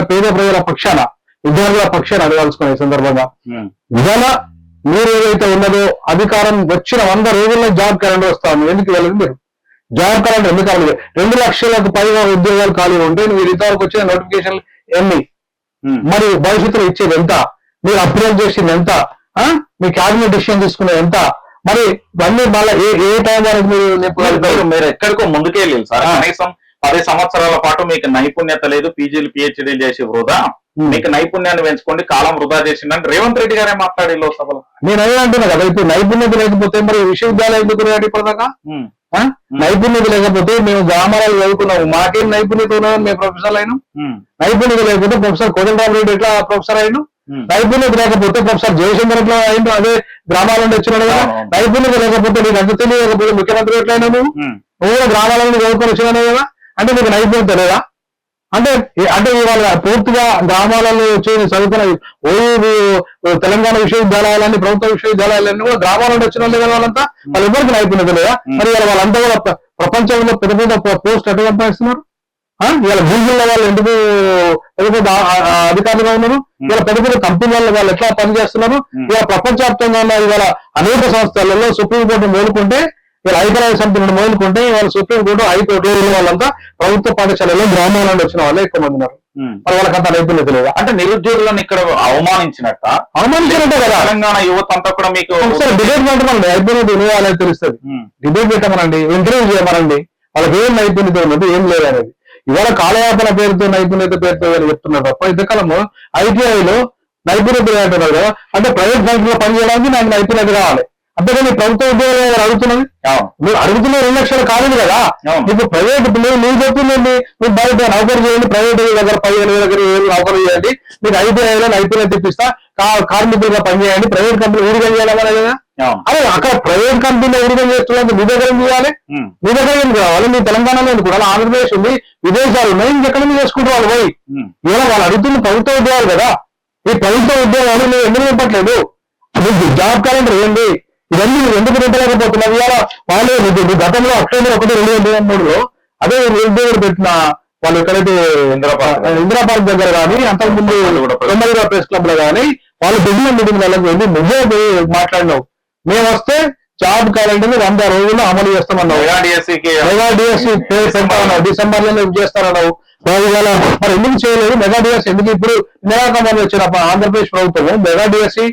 పక్షాన పేద ప్రజల పక్షాన విద్యార్థుల పక్షాన అడగాల్సుకునే ఈ సందర్భంగా. ఉమ్, ఇవాళ మీరు ఏదైతే ఉన్నదో అధికారం వచ్చిన వంద రోజుల్లో జాబ్ క్యాలెండర్ వస్తాను ఎందుకు వెళ్ళదు మీరు? జాబ్ క్యాలెండర్ ఎందుకు కావాలి రెండు లక్షలకు పైగా ఉద్యోగాలు ఖాళీ ఉంటే మీరు ఇంతవరకు వచ్చిన నోటిఫికేషన్ ఎన్ని? ఉమ్, మరి భవిష్యత్తులో ఇచ్చేది ఎంత? మీరు అప్రూవల్ చేసింది ఎంత? మీ క్యాబినెట్ డిసిషన్ తీసుకునేది ఎంత? మరి ఇవన్నీ మళ్ళీ ఏ ఏ టైం వరకు మీరు మీరు- ఎక్కడికో ముందుకే వెళ్ళారు సార్. కనీసం పది సంవత్సరాల పాటు మీకు నైపుణ్యత లేదు పీజీలు పిహెచ్డీలు చేసి వృధా. ఉమ్. మీకు నైపుణ్యాన్ని పెంచుకోండి కాలం వృధా చేసిందని రేవంత్ రెడ్డి గారే మాట్లాడి సభలో. నేను అదే అంటున్నా కదా ఇప్పుడు నైపుణ్యత లేకపోతే మరి విశ్వవిద్యాలయం ఎందుకు రేటు ఇప్పటిదాకా ఉమ్, ఆ? నైపుణ్యత లేకపోతే మేము గ్రామాలలో చదువుకున్నాము. మాకేం నైపుణ్యత ఉన్నదని మేము ప్రొఫెసర్ అయినా. నైపుణ్యత లేకపోతే ప్రొఫెసర్ కోదండరామ్ రెడ్డి ఎట్లా ప్రొఫెసర్ అయినా. నైపుణ్యత లేకపోతే ప్రొఫెసర్ జయశంకర్ ఎట్లా అయిండు అదే గ్రామాల నుండి వచ్చినాడు కదా. నైపుణ్యత లేకపోతే నీకు అంత తెలియకపోతే ముఖ్యమంత్రి ఎట్లయినా నువ్వు? నువ్వు గ్రామాల నుండి చదువుకొని వచ్చినావు కదా. అంటే నీకు నైపుణ్యత లేదా అంటే అంటే ఇవాళ పూర్తిగా గ్రామాలలో వచ్చి చదువుకున్న ఓయూ తెలంగాణ విశ్వవిద్యాలయాలన్నీ ప్రభుత్వ విశ్వవిద్యాలయాలన్నీ కూడా గ్రామాల నుండి వచ్చిన వాళ్ళే కదా వాళ్ళంతా? వాళ్ళెవరికి నైపుణ్యత లేదా మరి ఇవాళ వాళ్ళంతా కూడా ప్ర- ప్రపంచంలో పెద్ద పెద్ద పోస్ట్ ఎట్లా సంపాదిస్తున్నారు? ఇవాళ గూగుల్లో వాళ్ళు ఎందుకు పెద్ద పెద్ద అధికారులుగా ఉన్నారు? ఇవాళ పెద్ద పెద్ద కంపెనీలలో వాళ్ళు ఎట్లా పనిచేస్తున్నారు? ఇవాళ ప్రపంచవ్యాప్తంగా ఉన్న ఇవాళ అనేక సంస్థలలో సుప్రీంకోర్టు మేలుకుంటే ఇవాళ ఐక్యరాజ్య సమితి నుండి మేలుకుంటే ఇవాళ సుప్రీంకోర్టు హైకోర్టు వాళ్ళంతా ప్రభుత్వ పాఠశాలలో గ్రామాల నుండి వచ్చిన వాళ్ళే ఎక్కువ మంది ఉన్నారు. మరి వాళ్ళకి అంత నైపుణ్యత లేదా అంటే నిరుద్యోగులను ఇక్కడ అవమానించినట్ట? అవమానించినట్టే కదా. తెలంగాణ యువత అంతా కూడా మీకు ఒకసారి డిబేట్ పెట్టమనండి నైపుణ్యత అనేది తెలుస్తుంది? డిబేట్ పెట్టమనండి ఇంటర్వ్యూ చేయమనండి వాళ్ళకి ఏం నైపుణ్యత ఉన్నది ఏం లేదనేది ఇవాళ కాలయాపన పేరుతో నైపుణ్యత పేరుతో అని చెప్తున్నారు తప్ప ఇంతకాలము ఐటీఐలో నైపుణ్యత అంటున్నారు కదా. అంటే ప్రైవేట్ బ్యాంకులో పనిచేయడానికి నాకు నైపుణ్యత కావాలి. అంతేకాని ప్రభుత్వ ఉద్యోగాలు మీరు అడుగుతున్న రెండు లక్షలు కాలేదు కదా. ఇప్పుడు ప్రైవేట్ మీరు మీరు చెప్తుందండి మీరు బయట నౌకరు చేయండి ప్రైవేట్ దగ్గర పదిహేను వేల దగ్గర వేలు నౌకరు చేయండి మీకు ఐటీఐలో నైపుణ్యత తెప్పిస్తా కార్మికులుగా పనిచేయండి ప్రైవేట్ కంపెనీ ఊరిగా చేయాలి కదా అదే అక్కడ ప్రైవేట్ కంపెనీలో ఊరిగా చేస్తున్నది మీ దగ్గర ఏం చేయాలి? మీ దగ్గర ఏం కావాలి? మీ తెలంగాణలో ఎందుకు? కూడా ఆంధ్రప్రదేశ్ ఉంది విదేశాలు ఉన్నాయి ఇంకెక్కడ నుంచి చేసుకుంటారు వాళ్ళు పోయి. ఇలా వాళ్ళు అడుగుతున్న ప్రభుత్వ ఉద్యోగాలు కదా. ఈ ప్రభుత్వ ఉద్యోగాలు మీరు ఎందుకు మీకు జాబ్ క్యాలెండర్ ఏంటి ఇవన్నీ మీరు ఎందుకు పెట్టలేకపోతున్నారు? ఇవాళ వాళ్ళు గతంలో అక్టోబర్ ఒకటి రెండు వేల ఇరవై మూడులో అదే నిరుద్యోగులు పెట్టిన వాళ్ళు ఎక్కడైతే ఇందిరా పార్క్ దగ్గర. కానీ అంతకుముందు కూడా ప్రెస్ తొమ్మిదిగా ప్రెస్ క్లబ్లో కానీ వాళ్ళు పెట్టిన మీటింగ్లకు వెళ్ళి నువ్వే మాట్లాడినావు. మేము వస్తే జాబ్ క్యాలెండర్ వంద రోజుల్లో అమలు చేస్తామన్నావు. Mega DSC పెడతామన్నావు. డిసెంబర్లో నువ్వు చేస్తానన్నావు మరి ఇవాళ మరి ఎందుకు చేయలేదు? మెగా డిఎస్సి ఎందుకు ఇప్పుడు నిరాకరణ వచ్చిన ఆంధ్రప్రదేశ్ ప్రభుత్వం మెగా డిఎస్సి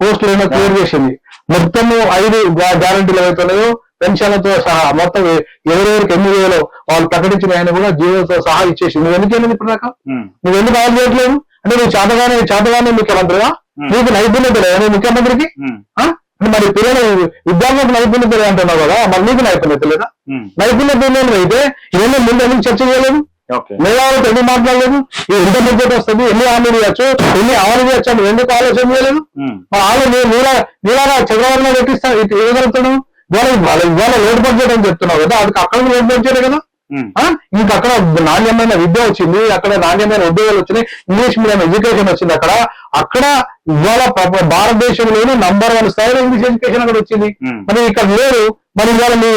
పోస్టులు క్లియర్ చేసింది. మొత్తం ఐదు గ్యారంటీలు ఏవైతున్నాయో పెన్షన్లతో సహా మొత్తం ఎవరెవరికి ఎన్ని వేలో వాళ్ళు ప్రకటించిన ఆయన కూడా జీవోతో సహా ఇచ్చేసింది నువ్వు ఎందుకు వెళ్ళింది ఇప్పుడు దాకా? నువ్వు ఎందుకు ఆన్ చేయట్లేదు అంటే నువ్వు చేతగానే చేతగానే ముఖ్యమంత్రిగా. నీకు నైపుణ్యత లేదా? ముఖ్యమంత్రికి? మరి పిల్లలు విద్యార్థులకు నైపుణ్యత అంటున్నావు కదా? మరి నీకు నైపుణ్యత లేదా? నైపుణ్యత అయితే ఇవన్నీ ముందు ఎందుకు చర్చ చేయలేదు? ఓకే మేధావులతో ఎందుకు మాట్లాడలేదు? ఎంత బడ్జెట్ వస్తుంది ఎన్ని హామీలు ఇవ్వచ్చు ఎన్ని చేయొచ్చు అని ఎందుకు ఆలోచన చేయలేదు? ఉమ్, మరి వాళ్ళు నీ- నీలా నీలాగా చంద్రబాబు నాయుడు పెట్టిస్తా ఇవ్వగలుగుతున్నావు ఇవాళ ఇవాళ లోడ్ బడ్జెట్ అని చెప్తున్నావు కదా అది అక్కడ లోడ్ బడ్జెట్ కదా? ఆ? ఇంకా అక్కడ నాణ్యమైన విద్య వచ్చింది అక్కడ నాణ్యమైన ఉద్యోగాలు వచ్చినాయి ఇంగ్లీష్ మీడియం ఎడ్యుకేషన్ వచ్చింది అక్కడ. అక్కడ ఇవాళ భారతదేశంలోనే నంబర్ వన్ స్థాయిలో ఇంగ్లీష్ ఎడ్యుకేషన్ అక్కడ వచ్చింది. ఉమ్. మరి ఇక్కడ లేదు మరి ఇవాళ మీ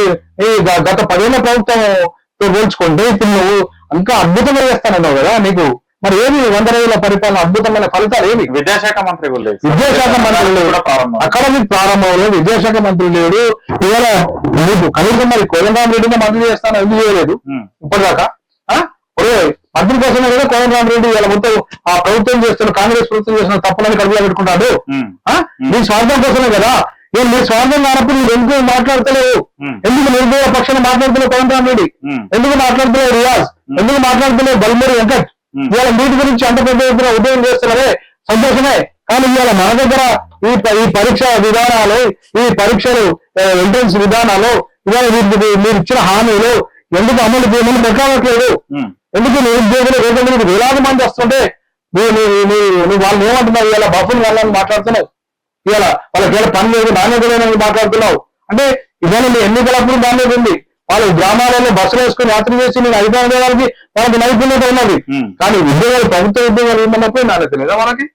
గత పదేళ్ళ ప్రభుత్వం పోల్చుకుంటే ఇప్పుడు నువ్వు ఇంకా అద్భుతంగా చేస్తానన్నావు కదా నీకు. మరి ఏమి వంద రోజుల పరిపాలన అద్భుతమైన ఫలితాలు ఏమి? విద్యాశాఖ మంత్రి కూడా లేదు. విద్యాశాఖ మంత్రి లేడు. కూడా ప్రారంభం. అకాడమిక్ ప్రారంభంలో విద్యాశాఖ మంత్రి లేడు. ఇవాళ నీకు కనీసం మరి కోదండరామ్ రెడ్డిని మంత్రి చేస్తాను ఎందుకు చేయలేదు? ఇప్పటిదాకా? మంత్రి కోసమే కదా కోదండరామ్ రెడ్డి ఇలా మొత్తం ఆ ప్రభుత్వం చేస్తున్న కాంగ్రెస్ ప్రభుత్వం చేస్తున్న తప్పులని కడుపులో పెట్టుకుంటాడు? నీ స్వార్థం కోసమే కదా. ఏం నీ స్వార్థం కానప్పుడు నువ్వు ఎందుకు మాట్లాడతలేవు? ఎందుకు నిరుద్యోగ పక్షాన మాట్లాడుతున్నావు కోదండరామ్ రెడ్డి ఉమ్, ఎందుకు మాట్లాడుతున్నావు రియాజ్? ఎందుకు మాట్లాడుతున్నావు బల్మూరి వెంకట్. ఇవాళ వీటి గురించి అంత పెద్ద ఎత్తున ఉదయం చేస్తున్నారే సంతోషమే. కానీ ఇవాళ మన దగ్గర ఈ ఈ పరీక్ష విధానాలు ఈ పరీక్షలు ఎంట్రన్స్ విధానాలు ఇవాళ మీరు ఇచ్చిన హామీలు ఎందుకు అమలు చేయమని పెట్టాలట్లేదు ఎందుకు నిరుద్యోగులు మీకు వేలాది మంది వస్తుంటే? నువ్వు వాళ్ళు ఏమంటున్నావు ఇవాళ? బఫులు వాళ్ళని మాట్లాడుతున్నావు. ఇవాళ వాళ్ళకి ఇలా పని లేదు నాణ్యత లేదని మాట్లాడుతున్నావు. అంటే ఇవాళ నీ ఎన్నికలప్పుడు దాని ఉంది. వాళ్ళు గ్రామాలలో బస్సులు వేసుకుని యాత్ర చేసి నేను ఐదు వాళ్ళకి వాళ్ళకి నైపుణ్యత ఉన్నది. కానీ ఉద్యోగాలు ప్రభుత్వ ఉద్యోగాలు ఏమన్నప్పుడు నాణ్యత లేదా మనకి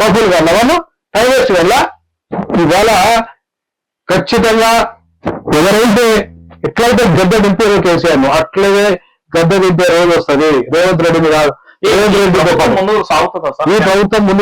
బస్సులు వల్ల వాళ్ళు ప్రైవేట్ వల్ల ఇవాళ ఖచ్చితంగా ఎవరైతే ఎట్లయితే గద్దె దింపారో కేసీఆర్ను అట్లనే గద్దె దింపే రోజు వస్తది. రేవంత్ రెడ్డి మీద రేవంత్ రెడ్డి ఈ ప్రభుత్వం ముందు